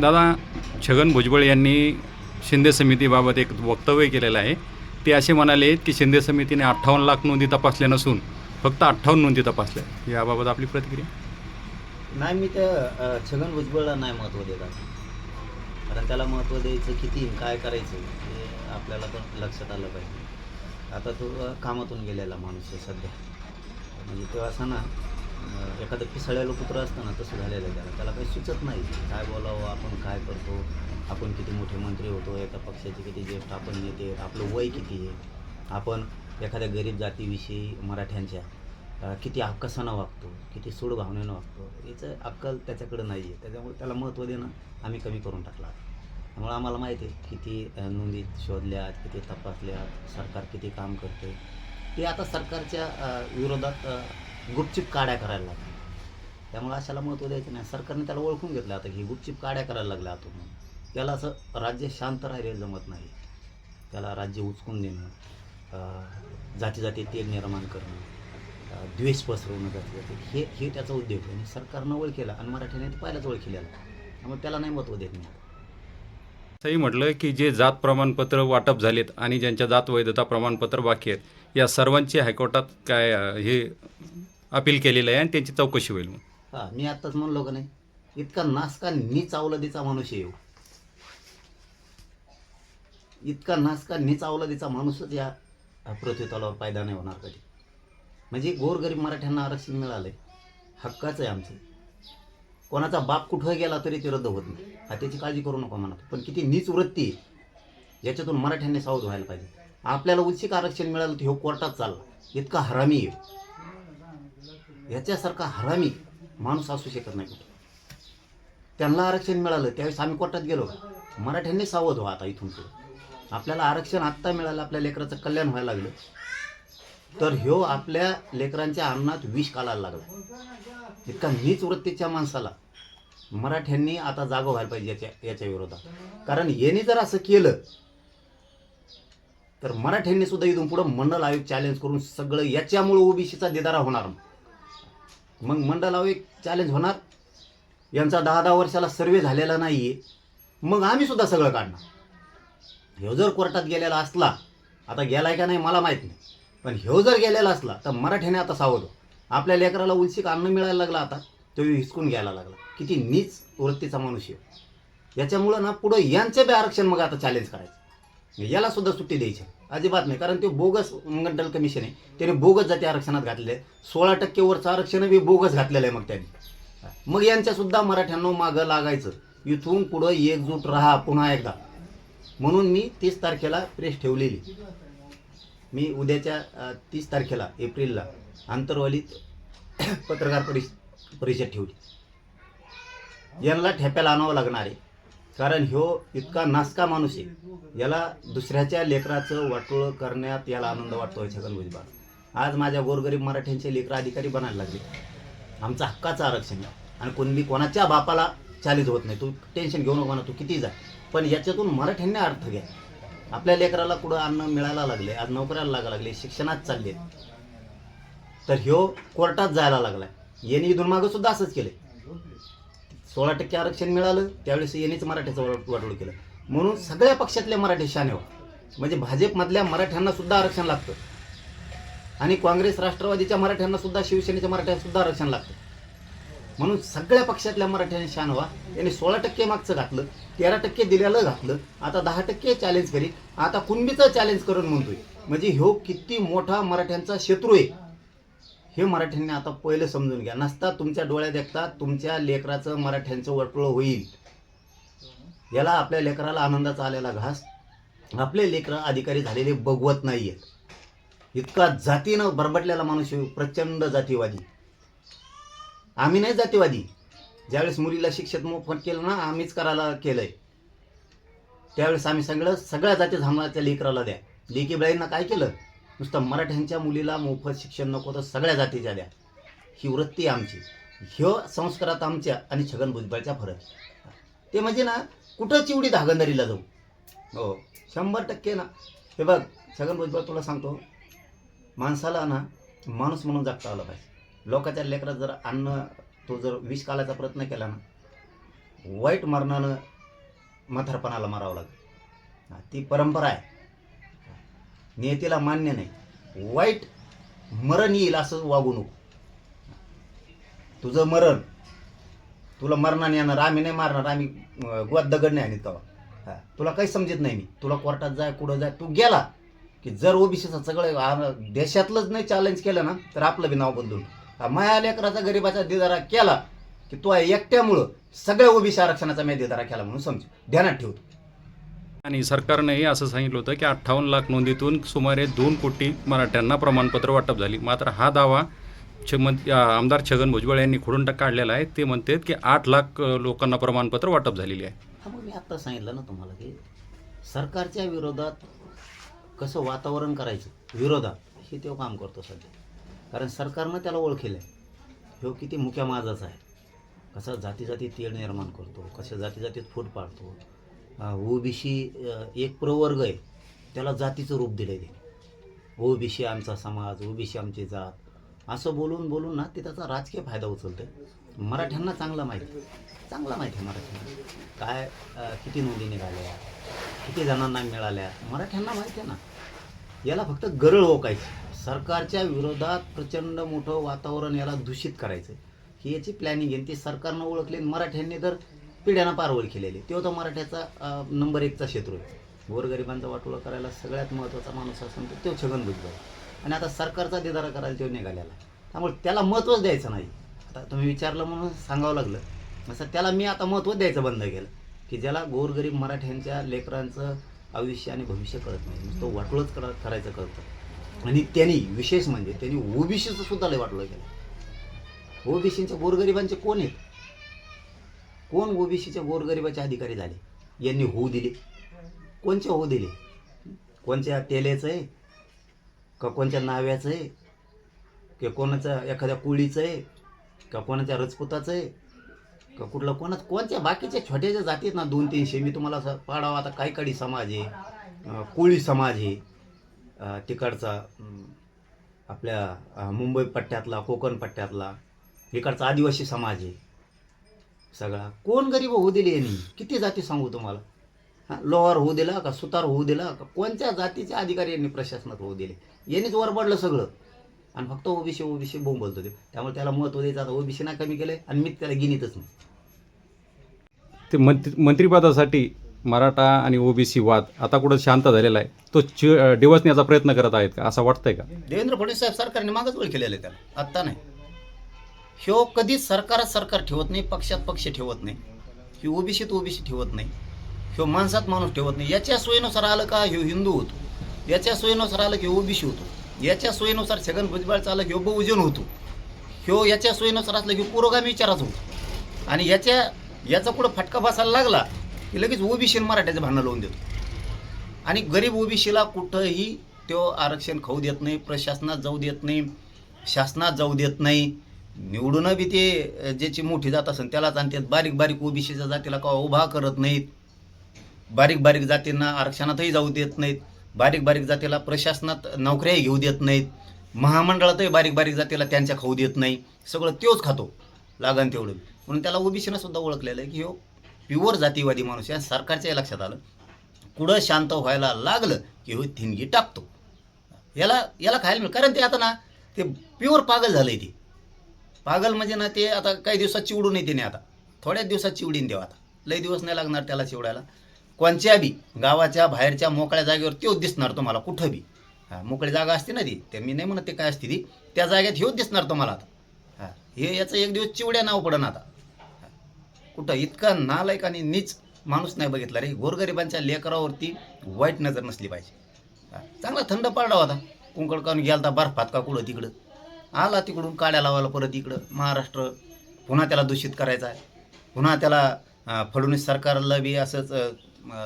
दादा छगन भुजबळ यांनी शिंदे समितीबाबत एक वक्तव्य केलेलं आहे. ते असे म्हणाले की शिंदे समितीने अठ्ठावन्न लाख नोंदी तपासल्या नसून फक्त अठ्ठावन्न नोंदी तपासल्या. याबाबत आपली प्रतिक्रिया? नाही मी त्या छगन भुजबळला नाही महत्त्व देत कारण त्याला महत्त्व द्यायचं किती काय करायचं हे आपल्याला तर लक्षात आलं पाहिजे. आता तो कामातून गेलेला माणूस आहे सध्या. म्हणजे तेव्हा असं ना एखादं पिसाळ्याला कुत्रं असतं ना तसं झालेलं आहे त्याला. त्याला काही सुचत नाही. काय बोलावं आपण काय करतो आपण किती मोठे मंत्री होतो एका पक्षाचे किती ज्येष्ठ आपण नेते आपलं वय किती आहे. आपण एखाद्या गरीब जातीविषयी मराठ्यांच्या किती आकसानं वागतो किती सूड भावनेनं वागतो याचं अक्कल त्याच्याकडं नाही आहे त्याच्यामुळे त्याला महत्त्व देणं आम्ही कमी करून टाकला. त्यामुळे आम्हाला माहिती आहे किती नोंदी शोधल्यात किती तपासल्यात सरकार किती काम करते. ते आता सरकारच्या विरोधात गुपचिप काड्या करायला लागले. त्यामुळे अशाला महत्त्व द्यायचं नाही. सरकारने त्याला ओळखून घेतलं आता की गुपचिप काड्या करायला लागल्या आता म्हणून. त्याला असं राज्य शांत राहिलेलं जमत नाही. त्याला राज्य उचकून देणं जाती जाती तेल निर्माण करणं द्वेष पसरवणं जाती जाती हे हे त्याचा उद्योग आहे. आणि सरकारनं ओळखीला आणि मराठीने तर पहिलाच ओळखीला. त्यामुळे त्याला नाही महत्त्व देत नाही. असंही म्हटलं की जे जात प्रमाणपत्र वाटप झालेत आणि ज्यांच्या जात वैधता प्रमाणपत्र बाकी आहेत या सर्वांची हायकोर्टात काय हे अपील केलेलं आहे आणि त्यांची चौकशी होईल मग हां मी आत्ताच म्हणलो का नाही? इतका नासका नीच अवलदीचा माणूस येऊ इतका नासका नीच अवलदीचा माणूसच या पृथ्वीतलावर पायदा नाही होणार कधी. म्हणजे गोरगरीब मराठ्यांना आरक्षण मिळालंय. हक्काचं आहे आमचं. कोणाचा बाप कुठं गेला तरी ते रद्द होत नाही. हा त्याची काळजी करू नका म्हणत पण किती नीच वृत्ती आहे. याच्यातून मराठ्यांनी सावध व्हायला पाहिजे. आपल्याला उच्चिक आरक्षण मिळालं तर ह्यो कोर्टात चालला. इतका हरामी आहे. याच्यासारखा हरामी माणूस असू शकत नाही कुठं. त्यांना आरक्षण मिळालं त्यावेळेस आम्ही कोर्टात गेलो. मराठ्यांनी सावध व्हा आता इथून पुढे. आपल्याला आरक्षण आत्ता मिळालं आपल्या लेकराचं कल्याण व्हायला लागलं. तर ह्यो आपल्या लेकरांच्या अन्नात विष कालायला लागला. इतका नीच वृत्तीच्या माणसाला मराठ्यांनी आता जागो व्हायला पाहिजे याच्या याच्या विरोधात. कारण याने जर असं केलं तर मराठ्यांनी सुद्धा इथून पुढं मंडल आयोग चॅलेंज करून सगळं याच्यामुळं ओबीसीचा दिदारा होणार. मग मंडळावर एक चॅलेंज होणार. यांचा दहा दहा वर्षाला सर्वे झालेला नाही आहे मग आम्ही सुद्धा सगळं काढणार. ह्यो जर कोर्टात गेलेला असला आता गेलाय का नाही मला माहीत नाही. पण ह्यो जर गेलेला असला तर मराठ्याने आता सावध आपल्या लेकराला उलसिक अन्न मिळायला लागला आता तो हिसकून घ्यायला लागला. किती नीच वृत्तीचा मनुष्य. याच्यामुळं ना पुढं यांचं बी आरक्षण मग आता चॅलेंज करायचं. याला सुद्धा सुट्टी द्यायची अजिबात नाही. कारण ते बोगस मंडल कमिशन आहे. त्याने बोगस जाती आरक्षणात घातलेलं आहे सोळा टक्केवरचं आरक्षण बी बोगस घातलेलं आहे मग त्यांनी. मग यांच्या सुद्धा मराठ्यांना मागं लागायचं. इथून पुढं एकजूट राहा पुन्हा एकदा. म्हणून मी तीस तारखेला प्रेस ठेवलेली. मी उद्याच्या तीस तारखेला एप्रिलला आंतरवालीत पत्रकार परिष परिषद ठेवली. यांना ठेप्याला आणावं लागणार आहे. कारण ह्यो इतका नासका माणूस आहे. याला दुसऱ्याच्या लेकराचं वाटोळं करण्यात याला आनंद वाटतोय छगन भुजबळ. आज माझ्या गोरगरीब मराठ्यांचे लेकर अधिकारी बनायला लागले. आमचा हक्काचं आरक्षण घ्या आणि कोणी कोणाच्या बापाला चालित होत नाही. तू टेन्शन घेऊ नको ना तू किती जा. पण याच्यातून मराठ्यांनी अर्थ घ्या. आपल्या लेकराला कुठं अन्न मिळायला लागले आज नोकऱ्याला लागा लागले शिक्षणात चालले. तर ह्यो कोर्टात जायला लागलाय. यांनी इथून मागं सुद्धा असंच केलं सोळा टक्के आरक्षण मिळालं त्यावेळेस यांनीच मराठ्याचं वाट- वाटोळ केलं. म्हणून सगळ्या पक्षातल्या मराठी शाने म्हणजे भाजपमधल्या मराठ्यांना सुद्धा आरक्षण लागतं. आणि काँग्रेस राष्ट्रवादीच्या मराठ्यांना सुद्धा शिवसेनेच्या मराठ्यांना सुद्धा आरक्षण लागतं. म्हणून सगळ्या पक्षातल्या मराठ्यांनी शान व्हा यांनी सोळा टक्के मागचं घातलं तेरा टक्के दिल्यालं घातलं आता दहा टक्के चॅलेंज करीत आता कुणबीचं चॅलेंज करून म्हणतोय. म्हणजे ह्यो किती मोठा मराठ्यांचा शत्रू आहे. हे मराठ्यांनी आता पहिलं समजून घ्या. नसता तुमच्या डोळ्यात देखता तुमच्या लेकराचं मराठ्यांचं वर्तुळ होईल. याला आपल्या लेकराला आनंदाचा आलेला घास. आपले लेकरं अधिकारी झालेले बघवत नाही आहेत इतका जातीनं बरबटलेला माणूस प्रचंड जातीवादी. आम्ही नाही जातीवादी. ज्यावेळेस मुलीला शिक्षक मोफत केलं ना आम्हीच करायला केलंय. त्यावेळेस आम्ही सगळं सगळ्या जाती धर्माच्या लेकराला द्या. लेकी बाईंना काय केलं? नुसतं मराठ्यांच्या मुलीला मोफत शिक्षण नको तर सगळ्या जातीच्या द्या ही वृत्ती आमची. ह्यो संस्कारात आमच्या आणि छगन भुजबळचा फरक. ते म्हणजे ना कुठं चिवडी धागंदारीला जाऊ? हो शंभर टक्के ना. हे बघ छगन भुजबळ तुला सांगतो माणसाला ना माणूस म्हणून जगता आलं पाहिजे. लोकाच्या लेकरात जर अन्न तो जर विष कालाचा प्रयत्न केला ना वाईट मरणानं म्हातारपणाला मारावं लागेल. ती परंपरा आहे. नियतीला मान्य नाही. वाईट मरण येईल असं वागू नको. तुझं मरण तुला मरणार येणार आम्ही नाही मारणार आम्ही गोवात दगड नाही आणत कवा तुला काही समजत नाही मी. तुला कोर्टात जाय कुठं जाय. तू गेला की जर ओबीसीचं सगळं देशातलंच नाही चॅलेंज केलं ना तर आपलं बी नाव बदलून. माया लेकराचा गरिबाचा दिदारा केला की तो एकट्यामुळं सगळ्या ओबीसी आरक्षणाचा मी दिदारा केला म्हणून समज. ध्यानात ठेवतो. आणि सरकारनेही असं सांगितलं होतं की अठ्ठावन्न लाख नोंदीतून सुमारे दोन कोटी मराठ्यांना प्रमाणपत्र वाटप झाली. मात्र हा दावा छ मं- आमदार छगन भुजबळ यांनी खोडून काढलेला आहे. ते म्हणतात की आठ लाख लोकांना प्रमाणपत्र वाटप झालेली आहे. हा मग मी आत्ता सांगितलं ना तुम्हाला की सरकारच्या विरोधात कसं वातावरण करायचं? विरोधात. हे तो काम करतो सध्या. कारण सरकारनं त्याला ओळखेलं आहे ह्यो किती मुख्या माझाच आहे. कसा जाती जाती तेळ निर्माण करतो कशा जाती जातीत फूट पाडतो ओबीसी एक प्रवर्ग आहे त्याला जातीचं रूप दिलं आहे ओबीसी आमचा समाज ओबीसी आमची जात असं बोलून बोलून ना ते त्याचा राजकीय फायदा उचलतोय. मराठ्यांना चांगला माहिती चांगला माहिती आहे मराठ्यांना. काय किती नोंदी निघाल्या किती जणांना मिळाल्या मराठ्यांना माहिती आहे ना. याला फक्त गरळ ओकायची. सरकारच्या विरोधात प्रचंड मोठं वातावरण याला दूषित करायचं ही याची प्लॅनिंग आहे. ती सरकारनं ओळखली आणि मराठ्यांनी तर पिढ्यानं पारवळ केलेली. तो तर मराठ्याचा नंबर एकचा क्षेत्र आहे. गोरगरिबांचा वाटोळा करायला सगळ्यात महत्त्वाचा माणूस असेल तर तो छगन भुजबळ आणि आता सरकारचा दिदारा करायला तो निघालेला त्यामुळे त्याला महत्त्वच द्यायचं नाही. आता तुम्ही विचारलं म्हणून सांगावं लागलं. असं त्याला मी आता महत्त्व द्यायचं बंद केलं. की ज्याला गोरगरीब मराठ्यांच्या लेकरांचं आयुष्य आणि भविष्य कळत नाही. तो वाटोळच करा करायचं कळतं आणि त्यांनी विशेष म्हणजे त्यांनी ओबीसीचं सुद्धा लय वाटोळं केलं ओबीसींच्या गोरगरिबांचे कोण आहेत? कोण ओबीसीच्या गोरगरिबाचे अधिकारी झाले? यांनी होऊ दिले. कोणचे होऊ दिले? कोणच्या तेलेचं आहे? का कोणच्या नाव्याचं आहे? की कोणाचं एखाद्या कुळीचं आहे? का कोणाच्या रजपुताचं आहे? का कुठलं कोणाच? कोणत्या बाकीच्या छोट्याच्या जातीत ना दोन तीनशे मी तुम्हाला असं पाडावं. आता काही काळी समाज आहे. कुळी कोळी समाज आहे. तिकडचा आपल्या मुंबई पट्ट्यातला कोकण पट्ट्यातला इकडचा आदिवासी समाज आहे. सगळा. कोण गरीब होऊ दिले यांनी? किती जाती सांगू तुम्हाला? हां लोहार होऊ दिला का सुतार होऊ दिला का कोणत्या जातीचे अधिकारी यांनी प्रशासनात होऊ दिले? यांनीच वरबडलं सगळं. आणि फक्त ओबीसी ओबीसी बोंबलतो ते. त्यामुळे त्याला महत्त्व द्यायचं आता ओबीसी ना कमी केलं आणि मी त्याला गिनीतच नाही. ते मंत्री मंत्रिपदासाठी मराठा आणि ओबीसी वाद आता कुठं शांत झालेला आहे? तो चि डिवचण्याचा प्रयत्न करत आहेत का? असं वाटतंय का? देवेंद्र फडणवीस साहेब सरकारने मागच वेळ केलेलं आहे त्याला. आत्ता नाही. ह्यो कधीच सरकारात सरकार ठेवत नाही पक्षात पक्ष ठेवत नाही. ही ओबीसीत ओबीसी ठेवत नाही. ह्यो माणसात माणूस ठेवत नाही. याच्या सोयीनुसार आलं का ह्यो हिंदू होतो. याच्या सोयीनुसार आलं की ओबीसी होतो. याच्या सोयीनुसार छगन भुजबळ आलं ह्यो बहुजन होतो. ह्यो याच्या सोयीनुसार असलं की पुरोगामी विचाराच होतो. आणि याच्या याचा पुढं फटका बसायला लागला की लगेच ओबीसी मराठ्याचं भांडण लावून देतो. आणि गरीब ओबीसीला कुठंही तो आरक्षण खाऊ देत नाही प्रशासनात जाऊ देत नाही शासनात जाऊ देत नाही. निवडून बी ते ज्याची मोठी जात असेल त्यालाच आणतात बारीक बारीक ओबीसीच्या जातीला का उभा करत नाहीत. बारीक बारीक जातींना आरक्षणातही जाऊ देत नाहीत. बारीक बारीक जातीला प्रशासनात नोकऱ्याही घेऊ देत नाहीत. महामंडळातही बारीक बारीक जातीला त्यांच्या खाऊ देत नाही. सगळं तोच खातो लागन तेवढं म्हणून त्याला ओबीसीनं सुद्धा ओळखलेलं आहे की हो प्युअर जातीवादी माणूस या सरकारच्या लक्षात आलं. कुठं शांत व्हायला लागलं की हो थिनगी टाकतो. याला याला खायला मिळेल. कारण ते आता ना ते प्युअर पागल झालं आहे ते. पागल म्हणजे ना ते आता काही दिवसात चिवडून येते नाही आता. थोड्याच दिवसात चिवडीन देवा आता. लई दिवस नाही लागणार त्याला चिवडायला. कोणत्या बी गावाच्या बाहेरच्या मोकळ्या जागेवर तोच दिसणार तुम्हाला कुठं बी. हां मोकळी जागा असते ना ती. ते मी नाही म्हणत ते काय असते ती. त्या जागेत हेच दिसणार तुम्हाला आता. हां हे याचं एक दिवस चिवड्या नाव पडन आता. हां. कुठं इतका नालायक आणि नीच माणूस नाही बघितला रे. गोरगरिबांच्या लेकरावरती वाईट नजर नसली पाहिजे. चांगला थंड पारडा होता. कुंकड काढून गेलता बर्फात का कुठं तिकडं. आला तिकडून काड्या लावायला परत इकडं. महाराष्ट्र पुन्हा त्याला दूषित करायचा आहे. पुन्हा त्याला फडणवीस सरकारला बी असंच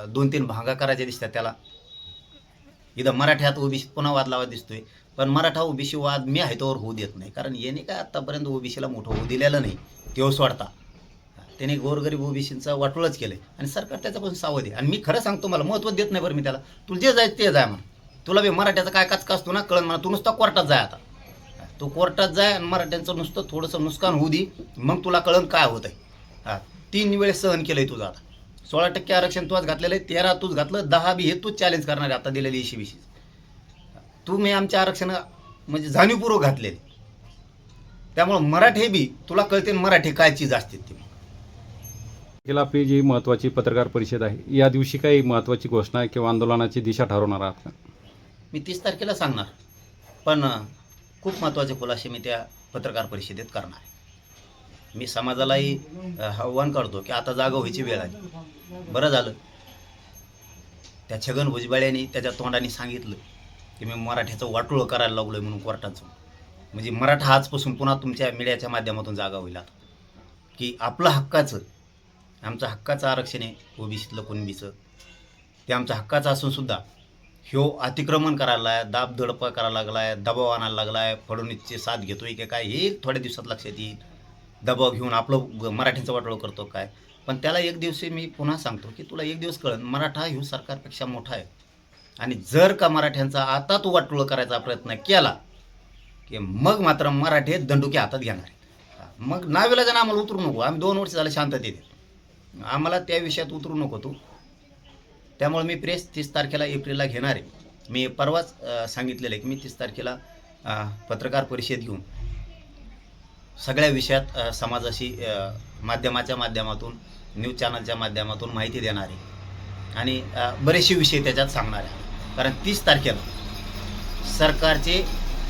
दोन तीन भागा करायच्या दिसतात त्याला. इथं मराठ्यात ओबीसी पुन्हा वाद लावा दिसतोय. पण मराठा ओबीसी वाद मी आहे तोवर होऊ देत नाही. कारण याने काय आत्तापर्यंत ओबीसीला मोठं होऊ दिलेलं नाही. तेव्हा सोडता. त्याने गोरगरीब ओबीसींचं वाटोळच केलं आणि सरकार त्याच्यापासून सावध आहे. आणि मी खरं सांगतो मला महत्त्व देत नाही बरं मी त्याला. तुला जे जायचं ते जाय म्हणा. तुला बी मराठ्याचा काय काच का असतो ना कळण म्हणा. तू नुसता कोर्टात जाय आता. तू कोर्टात जाय आणि मराठ्यांचं नुसतं थोडंसं नुकसान होऊ दे. मग तुला कळण काय होत आहे हां तीन वेळेस सहन केलंय तुझं आता. सोळा टक्के आरक्षण तूच घातलेलं आहे तेरा तूच घातलं दहा बी हे तूच चॅलेंज करणार आहे आता दिलेली इशी विशी तू मी आमच्या आरक्षण म्हणजे जाणीवपूर्वक घातलेले. त्यामुळं मराठी बी तुला कळते मराठी काय चीज असते ती. केला आपली जी महत्त्वाची पत्रकार परिषद आहे या दिवशी काही महत्त्वाची घोषणा किंवा आंदोलनाची दिशा ठरवणार आहात का? मी तीस तारखेला सांगणार. पण खूप महत्त्वाचे खुलासे मी त्या पत्रकार परिषदेत करणार आहे. मी समाजालाही आव्हान करतो की आता जागा व्हायची वेळ आली. बरं झालं. त्या छगन भुजबळ्यांनी त्याच्या तोंडाने सांगितलं की मी मराठीचं वाटोळं करायला लागलो आहे म्हणून कोर्टाचं. म्हणजे मराठा आजपासून पुन्हा तुमच्या मीडियाच्या माध्यमातून जागा होईल आता. की आपलं हक्काचं आमचं हक्काचं आरक्षण आहे ओबीसीतलं कुणबीचं. ते आमचं हक्काचं असूनसुद्धा ह्यो अतिक्रमण करायला आहे दाब दडप करायला लागला आहे दबाव आणायला लागला आहे फडणवीसची साथ घेतोय की काय हे थोड्या दिवसात लक्षात येईल. दबाव घेऊन आपलं ग- मराठीचं वाटोळ करतो काय? पण त्याला एक दिवशी मी पुन्हा सांगतो की तुला एक दिवस कळन मराठा ह्यो सरकारपेक्षा मोठा आहे. आणि जर का मराठ्यांचा आता तू वाटोळ करायचा प्रयत्न केला की मग मात्र मराठे दंडुके हातात घेणार आहेत. मग नाविलाजानं आम्हाला उतरू नको. आम्ही दोन वर्ष झालं शांततेत आम्हाला त्या विषयात उतरू नको तू. त्यामुळे मी प्रेस तीस तारखेला एप्रिलला घेणार आहे. मी परवाच सांगितलेलं आहे की मी तीस तारखेला पत्रकार परिषद घेऊन सगळ्या विषयात समाजाशी माध्यमाच्या माध्यमातून न्यूज चॅनलच्या माध्यमातून माहिती देणारे आणि बरेचसे विषय त्याच्यात सांगणार आहे. कारण तीस तारखेला सरकारचे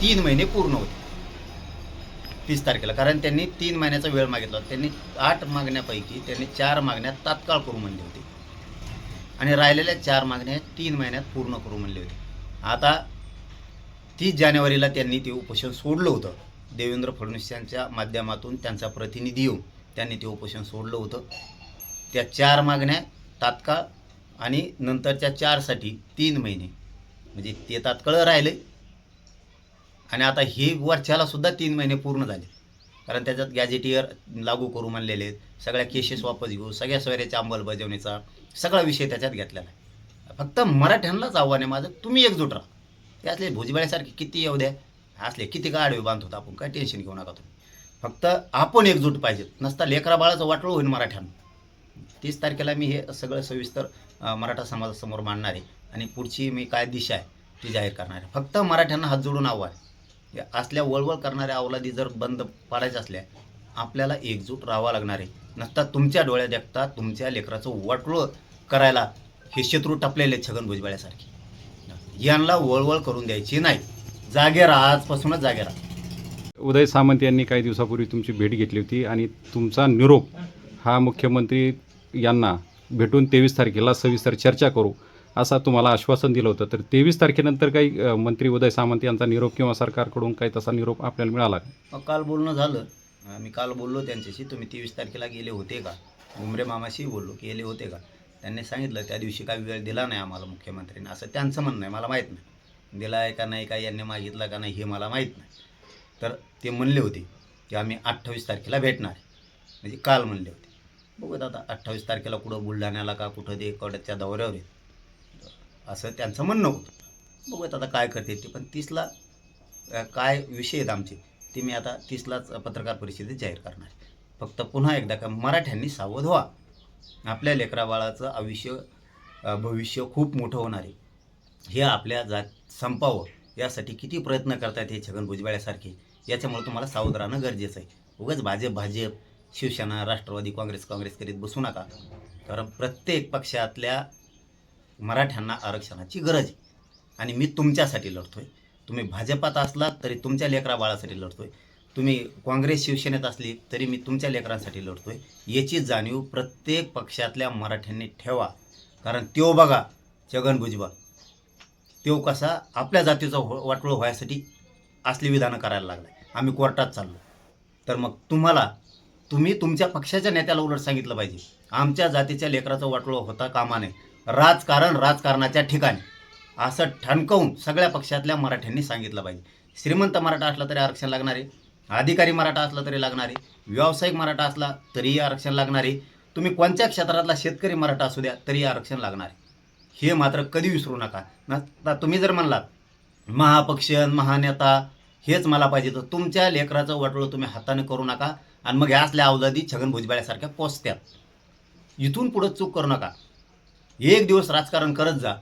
तीन महिने पूर्ण होते. तीस तारखेला. कारण त्यांनी तीन महिन्याचा वेळ मागितला होता. त्यांनी आठ मागण्यापैकी त्यांनी चार मागण्या तात्काळ करू म्हणले होते. आणि राहिलेल्या चार मागण्या तीन महिन्यात पूर्ण करू म्हणले होते. आता तीस जानेवारीला त्यांनी ते उपोषण सोडलं होतं. देवेंद्र फडणवीस यांच्या माध्यमातून त्यांचा प्रतिनिधी येऊन त्यांनी ते उपोषण सोडलं होतं. त्या चार मागण्या तात्काळ आणि नंतरच्या चारसाठी तीन महिने. म्हणजे ते तात्काळ राहिले. आणि आता हे वर्षाला सुद्धा तीन महिने पूर्ण झाले. कारण त्याच्यात गॅजेटियर लागू करू म्हणलेले आहेत. सगळ्या केसेस वापस घेऊ. सगळ्या सोयऱ्याच्या अंमलबजावणीचा सगळा विषय त्याच्यात घेतलेला आहे. फक्त मराठ्यांनाच आव्हान आहे माझं. तुम्ही एकजूट राहा. ते असले भुजबळ्यासारखे किती येऊ द्या असले किती का आडवे बांधतो आपण. काय टेन्शन घेऊ नका तुम्ही. फक्त आपण एकजूट पाहिजेत. नसता लेकरा बाळाचं वाटलं होईल मराठ्यांना. तीस तारखेला मी हे सगळं सविस्तर मराठा समाजासमोर मांडणार आहे. आणि पुढची मी काय दिशा आहे ती जाहीर करणार आहे. फक्त मराठ्यांना हात जोडून आव्हान असल्या वळवळ करणाऱ्या अवलादी जर बंद पाडायच्या असल्या आपल्याला एकजूट राहावं लागणार आहे. नसता तुमच्या डोळ्यात देखता तुमच्या लेकराचं वाटोळं करायला हे शत्रू टपलेले छगन भुजबळ्यासारखे. यांना वळवळ करून द्यायची नाही. जागे राहा आजपासूनच जागे राहा. उदय सामंत यांनी काही दिवसापूर्वी तुमची भेट घेतली होती आणि तुमचा निरोप हा मुख्यमंत्री यांना भेटून तेवीस तारखेला सविस्तर चर्चा करू असा तुम्हाला आश्वासन दिलं होतं. तर तेवीस तारखेनंतर काही मंत्री उदय सामंत यांचा निरोप किंवा सरकारकडून काही तसा निरोप आपल्याला मिळाला काल बोलणं झालं. मी काल बोललो त्यांच्याशी तुम्ही तेवीस तारखेला गेले होते का? उमरे मामाशी बोललो की गेले होते का? त्यांनी सांगितलं त्या दिवशी काही वेळ दिला नाही आम्हाला मुख्यमंत्र्यांनी. असं त्यांचं म्हणणं आहे मला माहीत नाही. दिला आहे का नाही का यांनी मागितलं का नाही हे मला माहीत नाही. तर ते म्हणले होते की आम्ही अठ्ठावीस तारखेला भेटणार म्हणजे काल म्हणले होते. बघू दादा अठ्ठावीस तारखेला कुठं बुलढाण्याला का कुठं ते कडच्या दौऱ्यावर आहेत. असं त्यांचं म्हणणं होतं. बघूयात आता काय करते ते. पण तीसला काय विषय आहेत आमचे? ती मी आता तीसलाच पत्रकार परिषदेत जाहीर करणार फक्त पुन्हा एकदा का मराठ्यांनी सावध व्हा. आपल्या लेकराबाळाचं आयुष्य भविष्य खूप मोठं होणार आहे. हे आपल्या जात संपावं यासाठी किती प्रयत्न करतात हे छगन भुजबळ्यासारखे याच्यामुळे तुम्हाला सावध राहणं गरजेचं आहे. उगाच भाजप भाजप शिवसेना राष्ट्रवादी काँग्रेस काँग्रेस करीत बसू नका. कारण प्रत्येक पक्षातल्या मराठ्यांना आरक्षणाची गरज आहे. आणि मी तुमच्यासाठी लढतो आहे तुम्ही भाजपात असलात तरी तुमच्या लेकरा बाळासाठी लढतोय. तुम्ही काँग्रेस शिवसेनेत असली तरी मी तुमच्या लेकरांसाठी लढतोय. याची जाणीव प्रत्येक पक्षातल्या मराठ्यांनी ठेवा. कारण त्यो बघा छगन भुजबळ. त्यो कसा आपल्या जातीचा हो वाटोळ व्हायसाठी असली विधानं करायला लागलाय. आम्ही कोर्टात चाललो. तर मग तुम्हाला तुम्ही तुमच्या पक्षाच्या नेत्याला उलट सांगितलं पाहिजे. आमच्या जातीच्या लेकराचा वाटोळ होता कामा नये. राजकारण राजकारणाच्या ठिकाणी. असं ठणकवून सगळ्या पक्षातल्या मराठ्यांनी सांगितलं पाहिजे. श्रीमंत मराठा असला तरी आरक्षण लागणार आहे. अधिकारी मराठा असला तरी लागणार आहे. व्यावसायिक मराठा असला तरीही आरक्षण लागणार आहे. तुम्ही कोणत्या क्षेत्रातला शेतकरी मराठा असू द्या तरी आरक्षण लागणार आहे. हे मात्र कधी विसरू नका. ना तुम्ही जर म्हणलात महापक्षन महानेता हेच मला पाहिजे तर तुमच्या लेकराचं वाटोळं तुम्ही हाताने करू नका आणि मग ह्या असल्या छगन भुजबळ्यासारख्या पोचत्यात इथून पुढं चूक करू नका. एक दिवस राजकारण करत जा.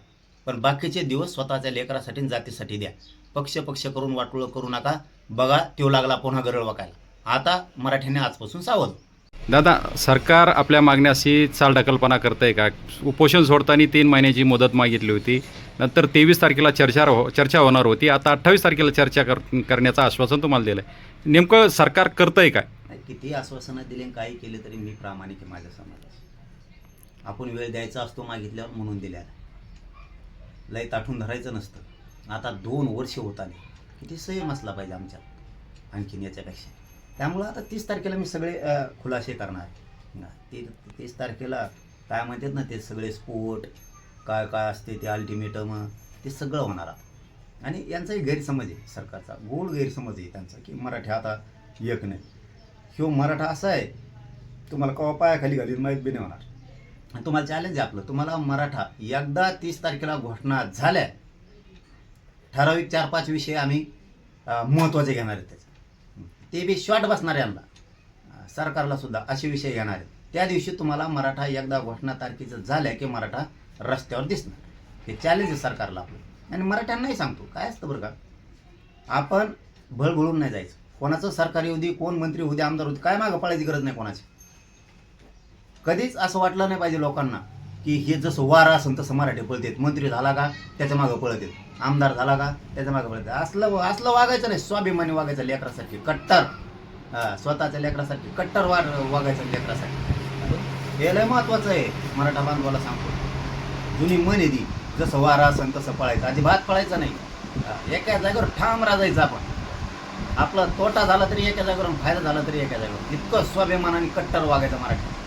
पण बाकीचे दिवस स्वतःच्या लेकरासाठी जातीसाठी द्या. पक्ष पक्ष करून वाटोळं करू नका. बघा तो लागला पुन्हा गरळ वाकायला. आता मराठ्याने आजपासून सावध. दादा सरकार आपल्या मागण्याशी चालढकलपणा करतंय का? उपोषण सोडताना तीन महिन्याची मुदत मागितली होती. नंतर तेवीस तारखेला चर्चा हो चर्चा होणार होती. आता अठ्ठावीस तारखेला चर्चा कर करण्याचं आश्वासन तुम्हाला दिलं आहे नेमकं सरकार करतंय काय? नाही, किती आश्वासनं दिले काही केले तरी मी प्रामाणिक आहे माझ्या समाजात. आपण वेळ द्यायचा असतो मागितल्यावर म्हणून दिल्या लय ताठून धरायचं नसतं. आता दोन वर्ष होत आले. किती संयम असला पाहिजे आमच्यात आणखीन याच्यापेक्षा. त्यामुळं आता तीस तारखेला मी सगळे खुलासे करणार. ती तीस तारखेला काय म्हणतात ना ते सगळे स्पोर्ट काय काय असते ते अल्टिमेटम ते सगळं होणार आता. आणि यांचाही गैरसमज आहे सरकारचा. गोड गैरसमज आहे त्यांचा की मराठी आता एक नाही. ह्यो मराठा असा आहे तुम्हाला कवा पायाखाली घालीन माहीत बी नाही होणार. तुम्हाला चॅलेंज आहे आपलं. तुम्हाला मराठा एकदा तीस तारखेला घोषणा झाल्या ठराविक चार पाच विषय आम्ही महत्त्वाचे घेणार आहेत त्याचे. ते बी शॉर्ट बसणार आहे यांना सरकारला सुद्धा असे विषय घेणार आहेत. त्या दिवशी तुम्हाला मराठा एकदा घोषणा तारखेचं झाल्या की मराठा रस्त्यावर दिसणार. हे चॅलेंज आहे सरकारला आपलं. आणि मराठ्यांनाही सांगतो काय असतं बरं का? आपण भळभळून नाही जायचं. कोणाचं सरकार येऊ दे कोण मंत्री होऊ दे आमदार होऊ दे काय मागं पळायची गरज नाही कोणाची. कधीच असं वाटलं नाही पाहिजे लोकांना की हे जसं वारा असेल तसं मराठी पळतेत मंत्री झाला का त्याच्या मागं पळत आहेत. आमदार झाला का त्याच्या मागं पळत असलं असलं वागायचं नाही. स्वाभिमानी वागायचं लेकरासाठी कट्टर. हा, स्वतःच्या लेकरासाठी कट्टर वाग वागायचं लेकरासाठी हे लय महत्वाचं आहे. मराठा बांधवाला सांगतो. जुनी म्हण आहे ती. जसं वारा असेल तसं पळायचं. अजिबात पळायचं नाही. एका जागेवर ठाम राजायचं आपण. आपला तोटा झाला तरी एका जागेवर फायदा झाला तरी एका जागेवर इतकं स्वाभिमानाने कट्टर वागायचं मराठी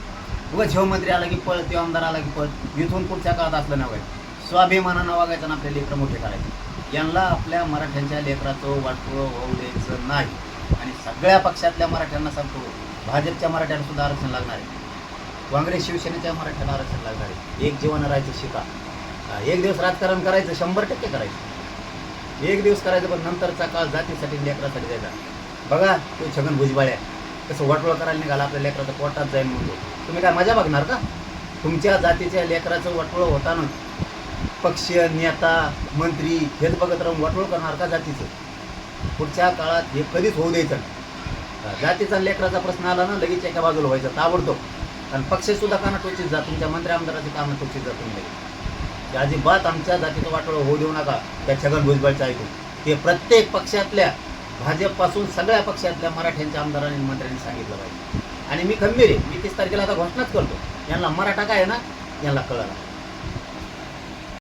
उगा मंत्री आला की पळ ते आमदार आला की पळ इथून पुढच्या काळात असलं नाही आहे स्वाभिमानानं वागायचं आणि आपले लेकरं मोठे करायचे. यांना आपल्या मराठ्यांच्या लेकराचं वाटपुळं होऊ द्यायचं नाही. आणि सगळ्या पक्षातल्या मराठ्यांना सांगतो भाजपच्या मराठ्यांना सुद्धा आरक्षण लागणार आहे. काँग्रेस शिवसेनेच्या मराठ्यांना आरक्षण लागणार आहे. एक जीवन राहायचं शिका. एक दिवस राजकारण करायचं शंभर टक्के करायचं. एक दिवस करायचं पण नंतरचा काळ जातीसाठी लेकरासाठी द्यायचा. बघा तो छगन भुजबळ्या कसं वाटोळं करायला निघाला आपल्या लेकराचं पोटात जाईल म्हणतो तुम्ही काय मजा बघणार का? तुमच्या जातीच्या लेकराचं वाटोळं होताना पक्ष नेता मंत्री हेच बघत राहून वाटोळ करणार का जातीचं? पुढच्या काळात हे कधीच होऊ द्यायचं नाही. जातीचा लेकराचा प्रश्न आला ना लगेच एका बाजूला व्हायचं ताबडतोब. आणि पक्षसुद्धा काना टोचीत जा तुमच्या मंत्री आमदाराची कामं टोचीत जा तुम्ही ते अजिबात आमच्या जातीचं वाटोळं होऊ देऊ नका त्या छगन भुजबळच्या ऐकून. ते प्रत्येक पक्षातल्या भाजपपासून सगळ्या पक्षातल्या मराठ्यांच्या आमदारांनी मंत्र्यांनी सांगितलं पाहिजे. आणि मी खंबीर आहे. मी तीस तारखेला आता घोषणाच करतो. यांना मराठा काय आहे ना? यांना कळलं.